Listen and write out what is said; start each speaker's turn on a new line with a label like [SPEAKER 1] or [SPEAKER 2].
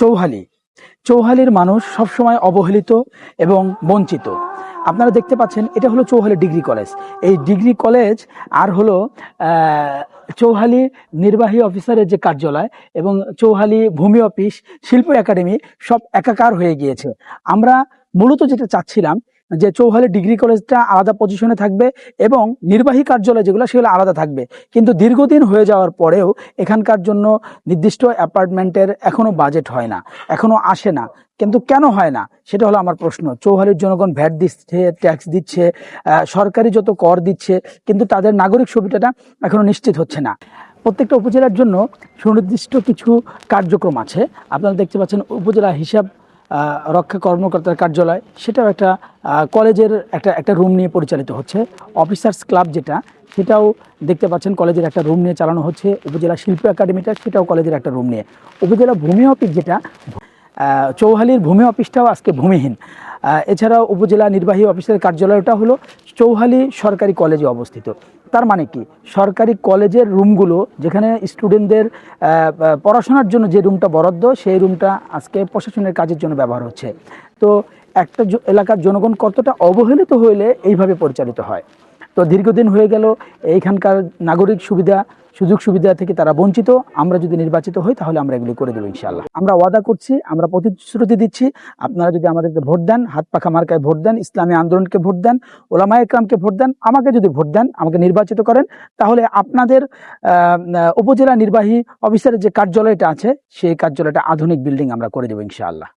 [SPEAKER 1] চৌহালি। চৌহালির মানুষ সবসময় অবহেলিত এবং বঞ্চিত। আপনারা দেখতে পাচ্ছেন, এটা হলো চৌহালি ডিগ্রি কলেজ। এই ডিগ্রি কলেজ আর হলো চৌহালি নির্বাহী অফিসারের যে কার্যালয় এবং চৌহালি ভূমি অফিস, শিল্প একাডেমি সব একাকার হয়ে গিয়েছে। আমরা মূলত যেটা চাচ্ছিলাম যে চৌহালি ডিগ্রি কলেজটা আলাদা পজিশনে থাকবে এবং নির্বাহী কার্যালয় যেগুলো, সেগুলো আলাদা থাকবে। কিন্তু দীর্ঘদিন হয়ে যাওয়ার পরেও এখানকার জন্য নির্দিষ্ট অ্যাপার্টমেন্টের এখনও বাজেট হয় না, এখনও আসে না। কিন্তু কেন হয় না? সেটা হলো আমার প্রশ্ন। চৌহালির জনগণ ভ্যাট দিচ্ছে ট্যাক্স দিচ্ছে সরকারি যত কর দিচ্ছে, কিন্তু তাদের নাগরিক সুবিধাটা এখনও নিশ্চিত হচ্ছে না। প্রত্যেকটা উপজেলার জন্য সুনির্দিষ্ট কিছু কার্যক্রম আছে। আপনারা দেখতে পাচ্ছেন উপজেলা হিসাব রক্ষা কর্মকর্তার কার্যালয়, সেটাও একটা কলেজের একটা একটা রুম নিয়ে পরিচালিত হচ্ছে। অফিসার্স ক্লাব যেটা, সেটাও দেখতে পাচ্ছেন কলেজের একটা রুম নিয়ে চালানো হচ্ছে। উপজেলা শিল্প একাডেমিটা, সেটাও কলেজের একটা রুম নিয়ে। উপজেলা ভূমি অফিস যেটা চৌহালির ভূমি অফিসটাও আজকে ভূমিহীন। এছাড়াও উপজেলা নির্বাহী অফিসের কার্যালয়টা হলো চৌহালি সরকারি কলেজে অবস্থিত। তার মানে কি? সরকারি কলেজের রুমগুলো যেখানে স্টুডেন্টদের পড়াশোনার জন্য যে রুমটা বরাদ্দ, সেই রুমটা আজকে প্রশাসনের কাজের জন্য ব্যবহার হচ্ছে। তো একটা এলাকার জনগণ কতটা অবহেলিত হইলে এইভাবে পরিচালিত হয়? তো দীর্ঘদিন হয়ে গেল, এইখানকার নাগরিক সুবিধা সুযোগ সুবিধা থেকে তারা বঞ্চিত, আমরা যদি নির্বাচিত হই তাহলে আমরা এগুলি করে দেবো ইনশাল্লাহ আমরা ওয়াদা করছি, আমরা প্রতিশ্রুতি দিচ্ছি, আপনারা যদি আমাদেরকে ভোট দেন, হাত পাখা মার্কায় ভোট দেন, ইসলামী আন্দোলনকে ভোট দেন ওলামা একরামকে ভোট দেন, আমাকে যদি ভোট দেন, আমাকে নির্বাচিত করেন, তাহলে আপনাদের উপজেলা নির্বাহী অফিসারের যে কার্যালয়টা আছে, সেই কার্যালয়টা আধুনিক বিল্ডিং আমরা করে দেবো ইনশাআল্লাহ।